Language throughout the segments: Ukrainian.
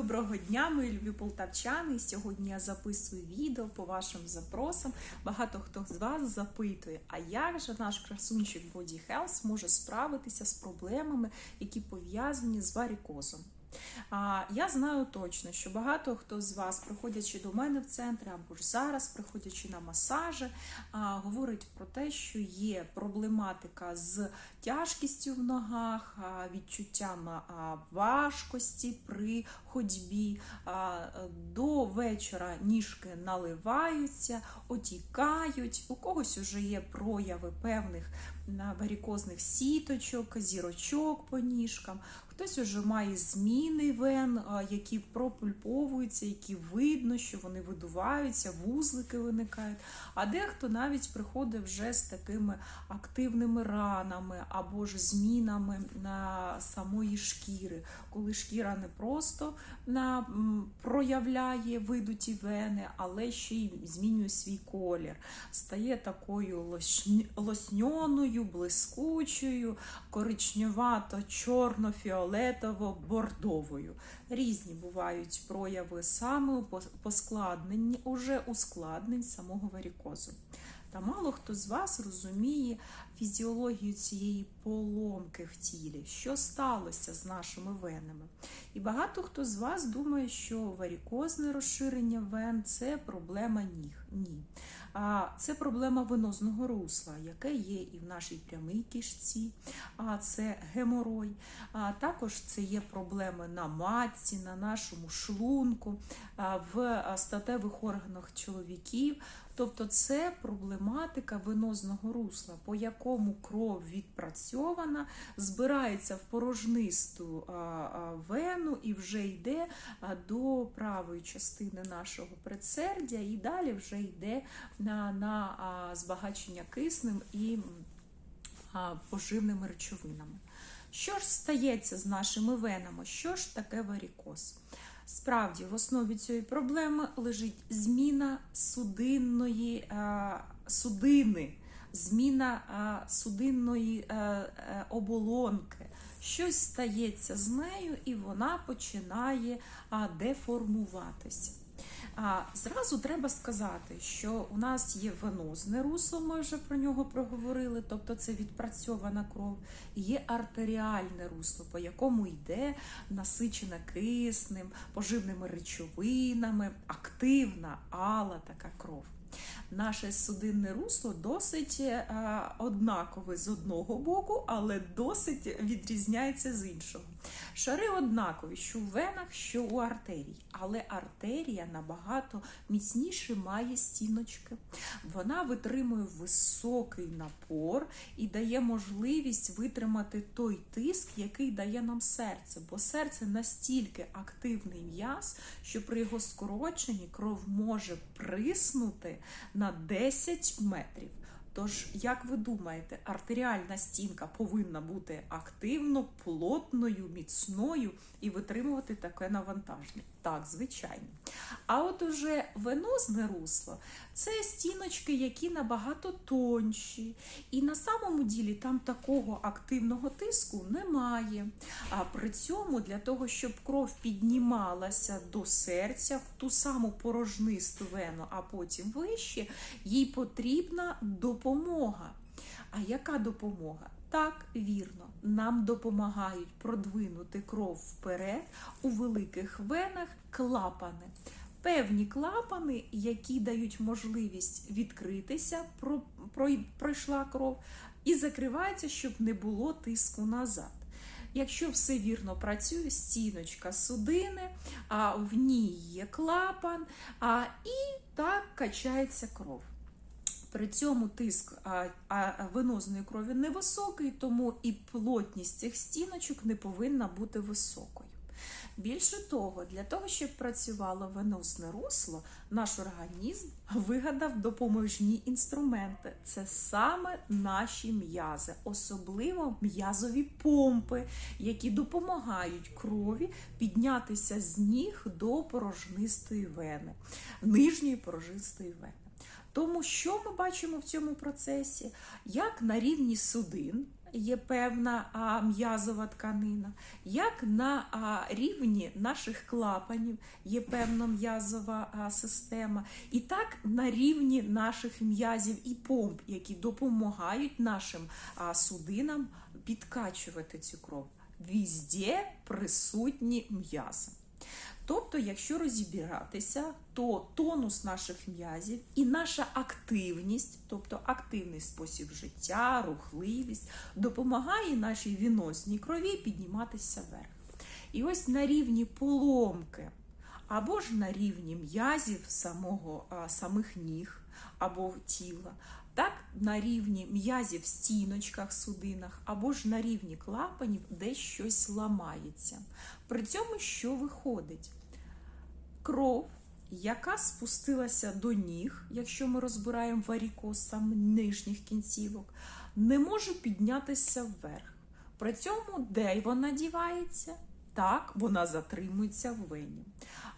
Доброго дня, мої любі полтавчани. Сьогодні я записую відео по вашим запросам. Багато хто з вас запитує, а як же наш красунчик Body Health може справитися з проблемами, які пов'язані з варікозом? Я знаю точно, що багато хто з вас, приходячи до мене в центр, або ж зараз, приходячи на масажі, говорить про те, що є проблематика з тяжкістю в ногах, відчуттям важкості при ходьбі. До вечора ніжки наливаються, отікають. У когось вже є прояви певних варікозних сіточок, зірочок по ніжкам. Хтось уже має зміни вен, які пропульповуються, які видно, що вони видуваються, вузлики виникають. А дехто навіть приходить вже з такими активними ранами або ж змінами на самої шкіри, коли шкіра не просто на, проявляє видуті вени, але ще й змінює свій колір. Стає такою лосня- лосньоною, блискучою, коричневато-чорно-фіолетово-бордовою. Різні бувають прояви саме у поскладненні, уже ускладнень самого варікозу. Та мало хто з вас розуміє фізіологію цієї поломки в тілі, що сталося з нашими венами. І багато хто з вас думає, що варікозне розширення вен це проблема ніг. Ні. А це проблема венозного русла, яке є і в нашій прямій кишці, а це геморой. А також це є проблеми на матці, на нашому шлунку, в статевих органах чоловіків. Тобто це проблематика венозного русла, по якому кров відпрацьована, збирається в порожнисту вену і вже йде до правої частини нашого предсердя, і далі вже йде на, на збагачення киснем і поживними речовинами. Що ж стається з нашими венами? Що ж таке варікоз? Справді, в основі цієї проблеми лежить зміна судинної е, судини, зміна е, судинної е, оболонки. Щось стається з нею, і вона починає деформуватися. А, зразу треба сказати, що у нас є венозне русло, ми вже про нього проговорили, тобто це відпрацьована кров, є артеріальне русло, по якому йде насичена киснем, поживними речовинами, активна ала така кров. Наше судинне русло досить е, однакове з одного боку, але досить відрізняється з іншого. Шари однакові, що у венах, що у артерії, але артерія набагато міцніше має стіночки. Вона витримує високий напор і дає можливість витримати той тиск, який дає нам серце. Бо серце настільки активний м'яз, що при його скороченні кров може приснути на 10 метрів. Тож, як ви думаєте, артеріальна стінка повинна бути активно, плотною, міцною і витримувати таке навантаження? Так, звичайно. А от уже венозне русло це стіночки, які набагато тонші. І на самому ділі там такого активного тиску немає. А при цьому для того, щоб кров піднімалася до серця в ту саму порожнисту вену, а потім вище, їй потрібна допомога. А яка допомога? Так, вірно, нам допомагають продвинути кров вперед у великих венах клапани. Певні клапани, які дають можливість відкритися, про, про, пройшла кров, і закриваються, щоб не було тиску назад. Якщо все вірно працює, стіночка судини, а в ній є клапан, а, і так качається кров. При цьому тиск венозної крові невисокий, тому і плотність цих стіночок не повинна бути високою. Більше того, для того, щоб працювало венозне русло, наш організм вигадав допоможні інструменти. Це саме наші м'язи, особливо м'язові помпи, які допомагають крові піднятися з ніг до порожнистої вени, нижньої порожнистої вени. Тому що ми бачимо в цьому процесі? Як на рівні судин є певна м'язова тканина, як на а, рівні наших клапанів є певна м'язова система, і так на рівні наших м'язів і помп, які допомагають нашим а, судинам підкачувати цю кров. Візде присутні м'язи. Тобто, якщо розібратися, то тонус наших м'язів і наша активність, тобто активний спосіб життя, рухливість, допомагає нашій віносній крові підніматися вверх. І ось на рівні поломки, або ж на рівні м'язів самого, самих ніг або тіла, так на рівні м'язів в стіночках, судинах, або ж на рівні клапанів, де щось ламається. При цьому що виходить? Кров, яка спустилася до ніг, якщо ми розбираємо варікоз саме нижніх кінцівок, не може піднятися вверх. При цьому де вона дівається? Так, вона затримується в вені.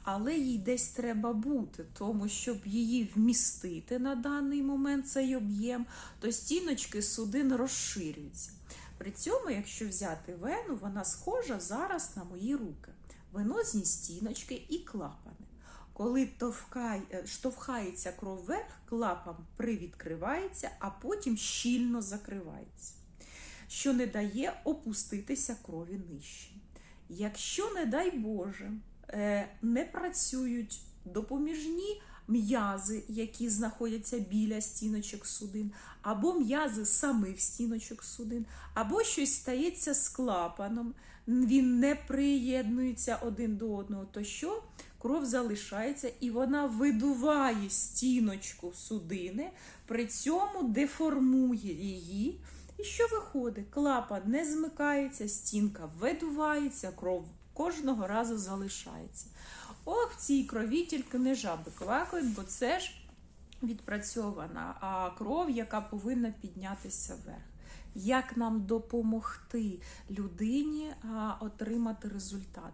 Але їй десь треба бути, тому щоб її вмістити на даний момент цей об'єм, то стіночки судин розширюються. При цьому, якщо взяти вену, вона схожа зараз на мої руки. Венозні стіночки і клапани. Коли е, штовхається кров вверх, клапан привідкривається, а потім щільно закривається, що не дає опуститися крові нижче. Якщо, не дай Боже, е, не працюють допоміжні м'язи, які знаходяться біля стіночок судин, або м'язи самих стіночок судин, або щось стається з клапаном, він не приєднується один до одного, то що? Кров залишається і вона видуває стіночку судини, при цьому деформує її. І що виходить? Клапан не змикається, стінка видувається, кров кожного разу залишається. Ох, в цій крові тільки не жаби квакають, бо це ж відпрацьована а кров, яка повинна піднятися вверх. Як нам допомогти людині отримати результат?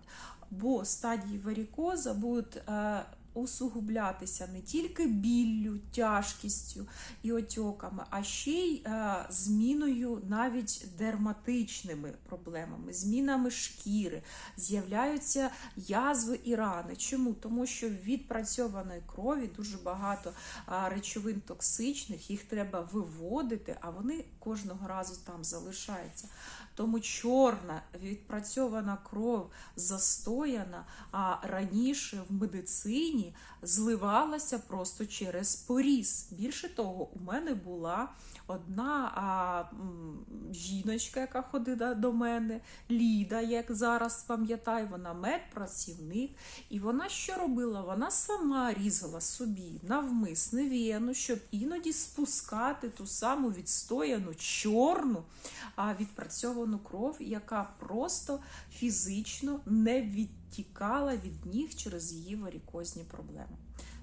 Бо стадії варікоза будуть е, усугублятися не тільки біллю, тяжкістю і отьоками, а ще й е, зміною навіть дерматичними проблемами, змінами шкіри, з'являються язви і рани. Чому? Тому що в відпрацьованої крові дуже багато е, речовин токсичних, їх треба виводити, а вони кожного разу там залишаються. Тому чорна відпрацьована кров застояна, а раніше в медицині зливалася просто через поріз. Більше того, у мене була одна а, жіночка, яка ходила до мене, Ліда, як зараз пам'ятаю, вона медпрацівник. І вона що робила? Вона сама різала собі навмисне вену, щоб іноді спускати ту саму відстояну чорну а, відпрацьовану кров, яка просто фізично не відтікала від ніг через її варікозні проблеми.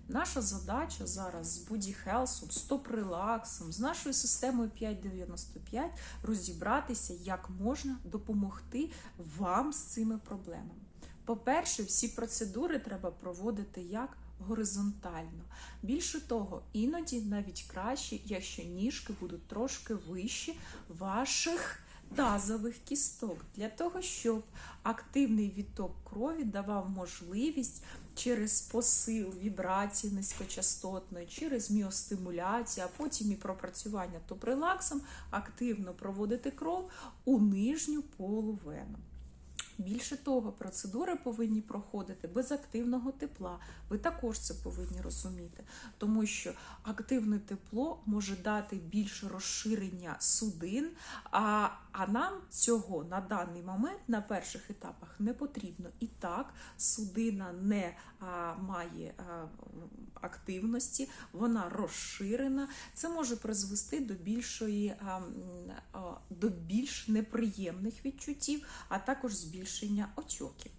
Наша задача зараз з Health, з топ-релаксом, з нашою системою 595 розібратися, як можна допомогти вам з цими проблемами. По-перше, всі процедури треба проводити як горизонтально. Більше того, іноді навіть краще, якщо ніжки будуть трошки вищі ваших тазових кісток, для того, щоб активний відток крові давав можливість через посил вібрації низькочастотної, через міостимуляцію, а потім і пропрацювання топрелаксом активно проводити кров у нижню половину. Більше того, процедури повинні проходити без активного тепла. Ви також це повинні розуміти, тому що активне тепло може дати більше розширення судин, а, а нам цього на даний момент на перших етапах не потрібно. І так, судина не а, має а, активності, вона розширена. Це може призвести до більшої а, а, до більш неприємних відчуттів, а також збільшення отьоків.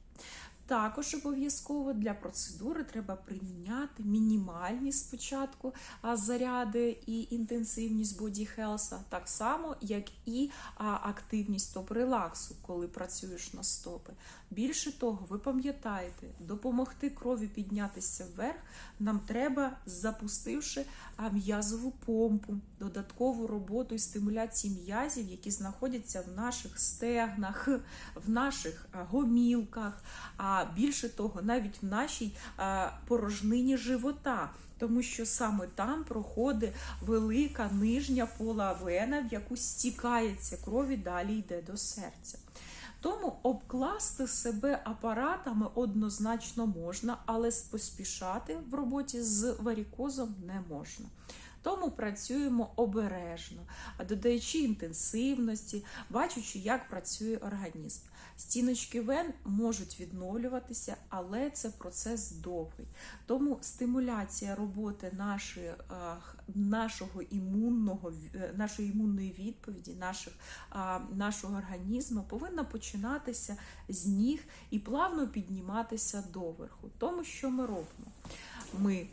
Також обов'язково для процедури треба приміняти мінімальні спочатку заряди і інтенсивність Body Health, так само, як і активність топ-релаксу, коли працюєш на стопи. Більше того, ви пам'ятаєте, допомогти крові піднятися вверх, нам треба, запустивши м'язову помпу, додаткову роботу і стимуляції м'язів, які знаходяться в наших стегнах, в наших гомілках, а більше того, навіть в нашій порожнині живота. Тому що саме там проходить велика нижня половина, в яку стікається кров і далі йде до серця. Тому обкласти себе апаратами однозначно можна, але поспішати в роботі з варікозом не можна. Тому працюємо обережно, додаючи інтенсивності, бачачи, як працює організм. Стіночки вен можуть відновлюватися, але це процес довгий. Тому стимуляція роботи нашої, нашого імунного, е, нашої імунної відповіді, наших, нашого організму повинна починатися з ніг і плавно підніматися доверху. Тому що ми робимо? Ми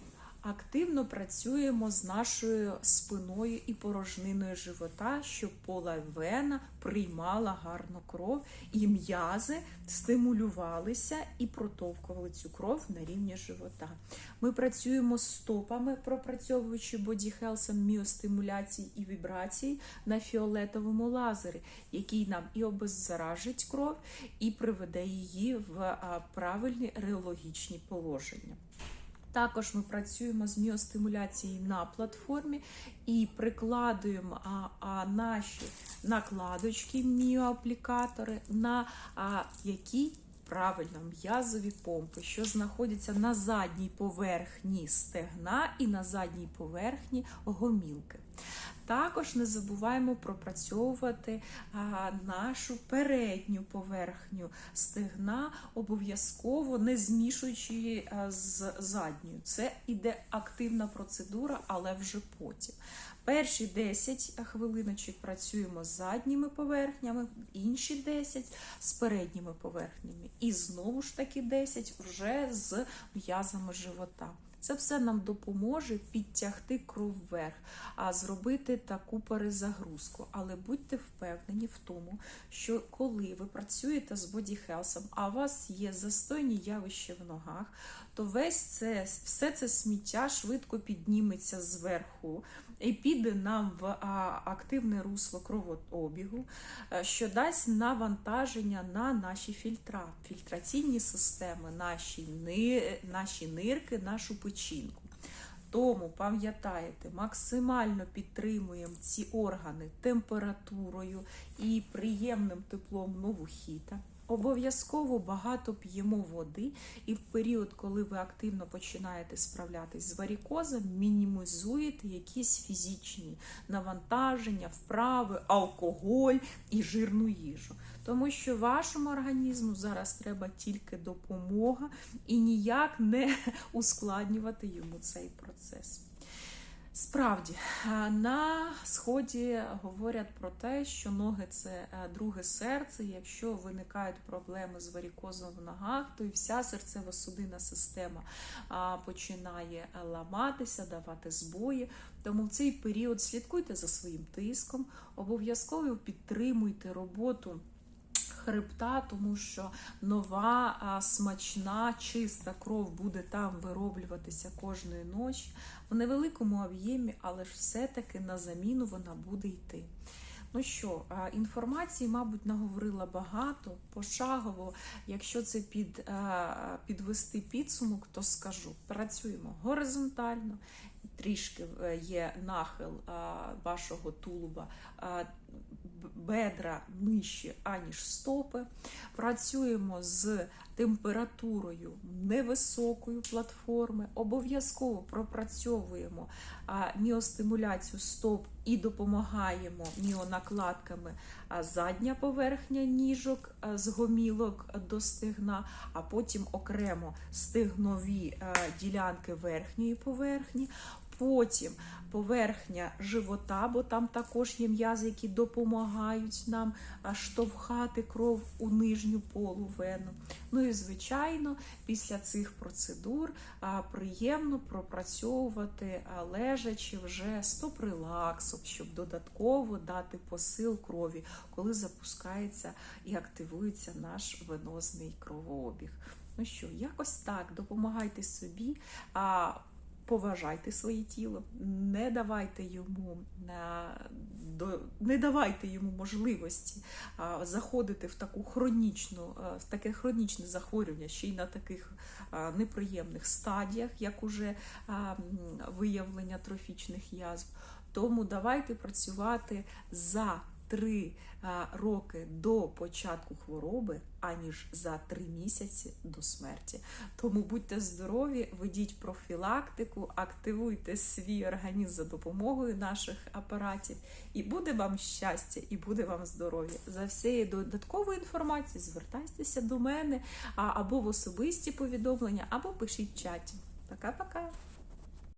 активно працюємо з нашою спиною і порожниною живота, щоб половина приймала гарну кров, і м'язи стимулювалися і протовкували цю кров на рівні живота. Ми працюємо стопами, пропрацьовуючи Body Health, міостимуляції і вібрації на фіолетовому лазері, який нам і обеззаражить кров, і приведе її в правильні реологічні положення. Також ми працюємо з міостимуляцією на платформі і прикладуємо а, а, наші накладочки, міоаплікатори, на а, які правильно м'язові помпи, що знаходяться на задній поверхні стегна і на задній поверхні гомілки. Також не забуваємо пропрацьовувати нашу передню поверхню стегна, обов'язково не змішуючи а, з задньою. Це іде активна процедура, але вже потім. Перші 10 хвилиночок працюємо з задніми поверхнями, інші 10 з передніми поверхнями. І знову ж таки 10 вже з м'язами живота. Це все нам допоможе підтягти кров вверх, а зробити таку перезагрузку. Але будьте впевнені в тому, що коли ви працюєте з бодіхелсом, а у вас є застойні явища в ногах, то весь це все це сміття швидко підніметься зверху і піде нам в активне русло кровообігу, е, що дасть навантаження на наші фільтра, фільтраційні системи, наші, наші нирки, нашу печінку. Тому пам'ятаєте, максимально підтримуємо ці органи температурою і приємним теплом новохіта. Обов'язково багато п'ємо води, і в період, коли ви активно починаєте справлятись з варікозом, мінімізуєте якісь фізичні навантаження, вправи, алкоголь і жирну їжу. Тому що вашому організму зараз треба тільки допомога і ніяк не ускладнювати йому цей процес. Справді, на сході говорять про те, що ноги це е, друге серце. Якщо виникають проблеми з варікозом в ногах, то і вся серцево-судинна система починає е, ламатися, давати збої. Тому в цей період слідкуйте за своїм тиском, обов'язково підтримуйте роботу хребта, тому що нова, смачна, чиста кров буде там вироблюватися кожної ночі в невеликому об'ємі, але ж все-таки на заміну вона буде йти. Ну що, інформації, мабуть, наговорила багато, пошагово. Якщо це під, підвести підсумок, то скажу: працюємо горизонтально, трішки е, є нахил вашого тулуба бедра нижче, аніж стопи. Працюємо з температурою невисокої платформи. Обов'язково пропрацьовуємо міостимуляцію стоп і допомагаємо міонакладками задня поверхня ніжок з гомілок до стегна, а потім окремо стегнові ділянки верхньої поверхні. Потім поверхня живота, бо там також є м'язи, які допомагають нам штовхати кров у нижню полувену. Ну і звичайно, після цих процедур приємно пропрацьовувати лежачи вже стопрелаксом, щоб додатково дати посил крові, коли запускається і активується наш венозний кровообіг. Ну що, якось так, допомагайте собі. Поважайте своє тіло, не давайте йому до не давайте йому можливості заходити в таку хронічну, в таке хронічне захворювання, ще й на таких неприємних стадіях, як уже виявлення трофічних язв. Тому давайте працювати за три роки до початку хвороби, аніж за три місяці до смерті. Тому будьте здорові, ведіть профілактику, активуйте свій організм за допомогою наших апаратів, і буде вам щастя, і буде вам здоров'я. За всією додатковою інформацією звертайтеся до мене або в особисті повідомлення, або пишіть в чаті. Пока-пока!